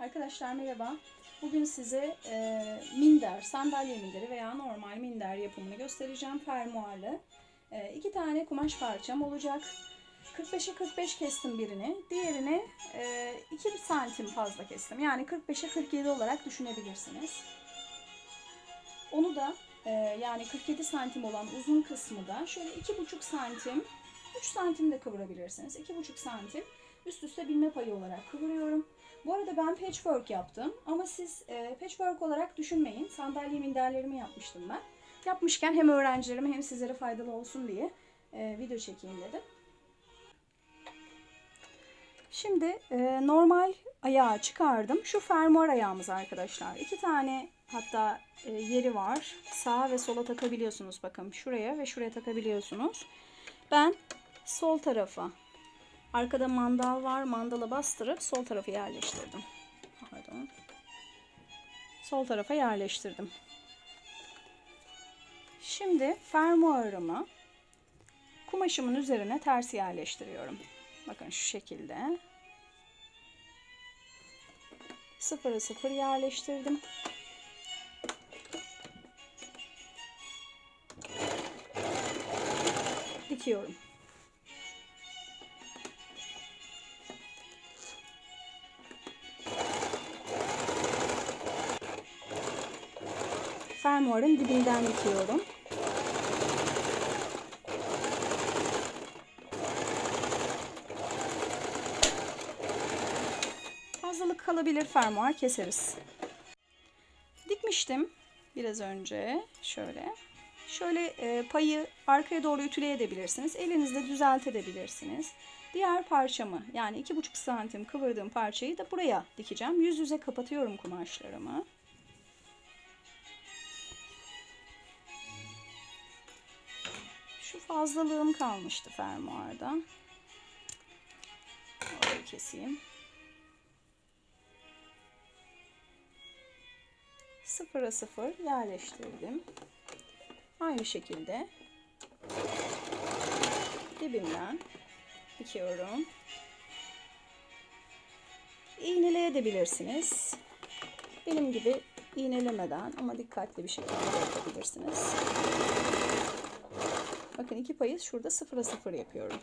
Arkadaşlar merhaba. Bugün size e, minder, sandalye minderi veya normal minder yapımını göstereceğim. Fermuarlı. E, iki tane kumaş parçam olacak. 45'e 45 kestim birini. Diğerini e, 2 santim fazla kestim. Yani 45'e 47 olarak düşünebilirsiniz. Onu da e, yani 47 santim olan uzun kısmı da şöyle 2,5 santim 3 santim de kıvırabilirsiniz. 2,5 santim üst üste bilme payı olarak kıvırıyorum. Bu arada ben patchwork yaptım ama siz e, patchwork olarak düşünmeyin. Sandalye minderlerimi yapmıştım ben. Yapmışken hem öğrencilerime hem sizlere faydalı olsun diye e, video çekeyim dedim. Şimdi e, normal ayağı çıkardım. Şu fermuar ayağımız arkadaşlar. İki tane hatta e, yeri var. Sağa ve sola takabiliyorsunuz. Bakın şuraya ve şuraya takabiliyorsunuz. Ben sol tarafa arkada mandal var. Mandala bastırıp sol tarafı yerleştirdim. Pardon. Sol tarafa yerleştirdim. Şimdi fermuarımı kumaşımın üzerine ters yerleştiriyorum. Bakın şu şekilde. Sıfıra sıfır yerleştirdim. Dikiyorum. Fermuarın dibinden dikiyorum. Fazlalık kalabilir fermuar keseriz. Dikmiştim biraz önce şöyle. Şöyle e, payı arkaya doğru ütüleyebilirsiniz. Elinizle düzeltebilirsiniz. Diğer parçamı yani 2,5 santim kıvırdığım parçayı da buraya dikeceğim. Yüz yüze kapatıyorum kumaşlarımı. Şu fazlalığım kalmıştı fermuarda. Orayı keseyim. Sıfıra sıfır yerleştirdim. Aynı şekilde dibinden dikiyorum. İğneleyebilirsiniz. Benim gibi iğnelemeden ama dikkatli bir şekilde yapabilirsiniz. Bakın iki payı şurada sıfıra sıfır yapıyorum.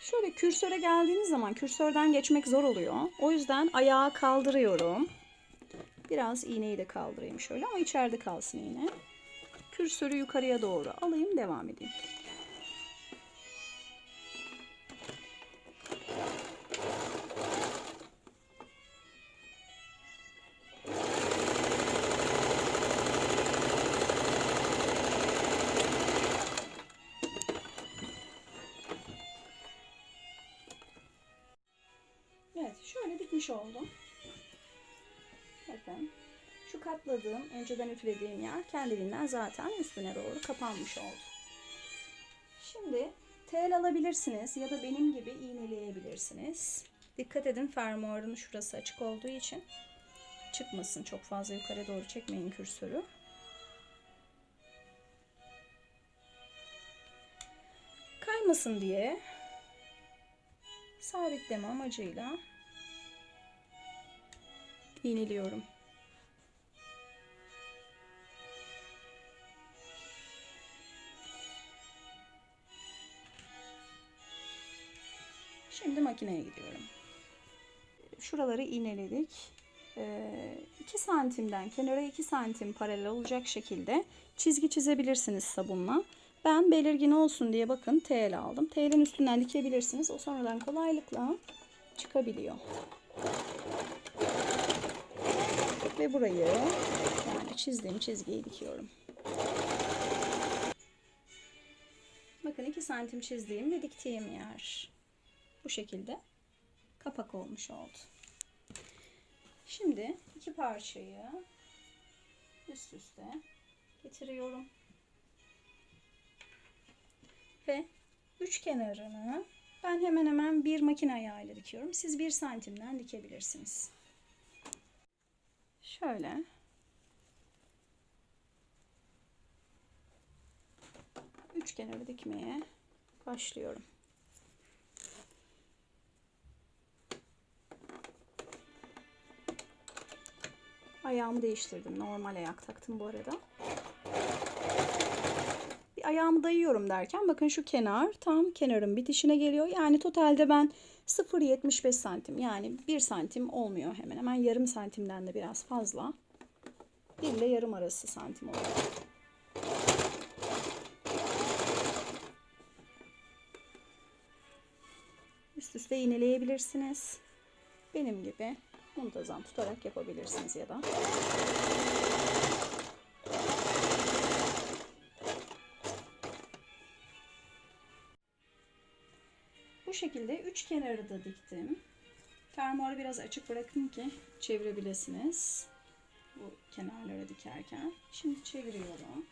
Şöyle kürsöre geldiğiniz zaman kürsörden geçmek zor oluyor. O yüzden ayağı kaldırıyorum. Biraz iğneyi de kaldırayım şöyle ama içeride kalsın iğne. Kürsörü yukarıya doğru alayım devam edeyim. Evet şöyle dikmiş oldum. Bakın şu katladığım, önceden ütülediğim yer kendiliğinden zaten üstüne doğru kapanmış oldu. Şimdi tel alabilirsiniz ya da benim gibi iğneleyebilirsiniz. Dikkat edin fermuarın şurası açık olduğu için çıkmasın. Çok fazla yukarı doğru çekmeyin kürsörü. Kaymasın diye sabitleme amacıyla iğneliyorum. Şimdi makineye gidiyorum. Şuraları iğneledik. 2 santimden kenara 2 santim paralel olacak şekilde çizgi çizebilirsiniz sabunla. Ben belirgin olsun diye bakın tel aldım. Telin üstünden dikebilirsiniz. O sonradan kolaylıkla çıkabiliyor. Ve burayı yani çizdiğim çizgiyi dikiyorum. Bakın 2 santim çizdiğim ve diktiğim yer bu şekilde kapak olmuş oldu. Şimdi iki parçayı üst üste getiriyorum. Ve üç kenarını Ben hemen hemen bir makine ayağıyla dikiyorum. Siz bir santimden dikebilirsiniz. Şöyle. Üç kenarı dikmeye başlıyorum. Ayağımı değiştirdim. Normal ayak taktım bu arada. Bir ayağımı dayıyorum derken bakın şu kenar tam kenarın bitişine geliyor. Yani totalde ben 0.75 santim yani 1 santim olmuyor hemen hemen yarım santimden de biraz fazla. 1 ile yarım arası santim oluyor. Üst üste iğneleyebilirsiniz. Benim gibi muntazam tutarak yapabilirsiniz ya da. Bu şekilde üç kenarı da diktim. Fermuarı biraz açık bırakın ki çevirebilirsiniz. Bu kenarlara dikerken. Şimdi çeviriyorum.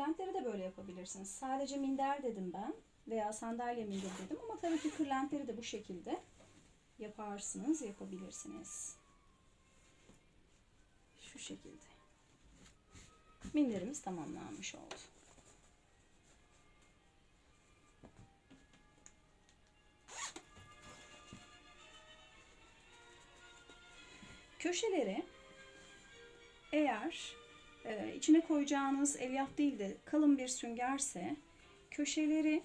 Kırlentleri de böyle yapabilirsiniz. Sadece minder dedim ben veya sandalye minder dedim ama tabii ki kırlentleri de bu şekilde yaparsınız, yapabilirsiniz. Şu şekilde. Minderimiz tamamlanmış oldu. Köşeleri eğer e, içine koyacağınız elyaf değil de kalın bir süngerse köşeleri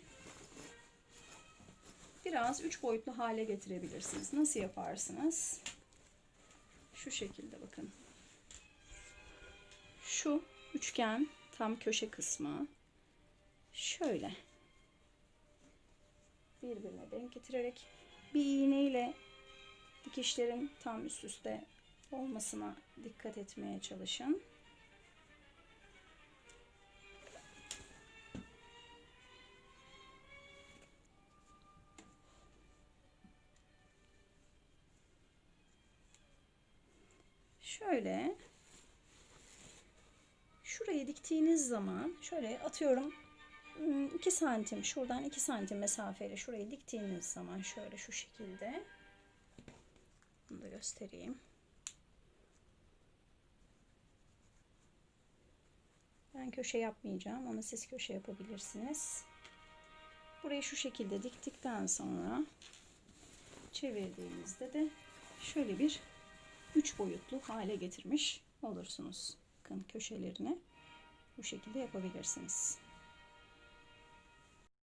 biraz üç boyutlu hale getirebilirsiniz. Nasıl yaparsınız? Şu şekilde bakın. Şu üçgen tam köşe kısmı şöyle birbirine denk getirerek bir iğneyle dikişlerin tam üst üste olmasına dikkat etmeye çalışın. Şöyle şurayı diktiğiniz zaman şöyle atıyorum 2 santim şuradan 2 santim mesafeyle şurayı diktiğiniz zaman şöyle şu şekilde bunu da göstereyim. Ben köşe yapmayacağım ama siz köşe yapabilirsiniz. Burayı şu şekilde diktikten sonra çevirdiğimizde de şöyle bir üç boyutlu hale getirmiş olursunuz. Bakın köşelerini bu şekilde yapabilirsiniz.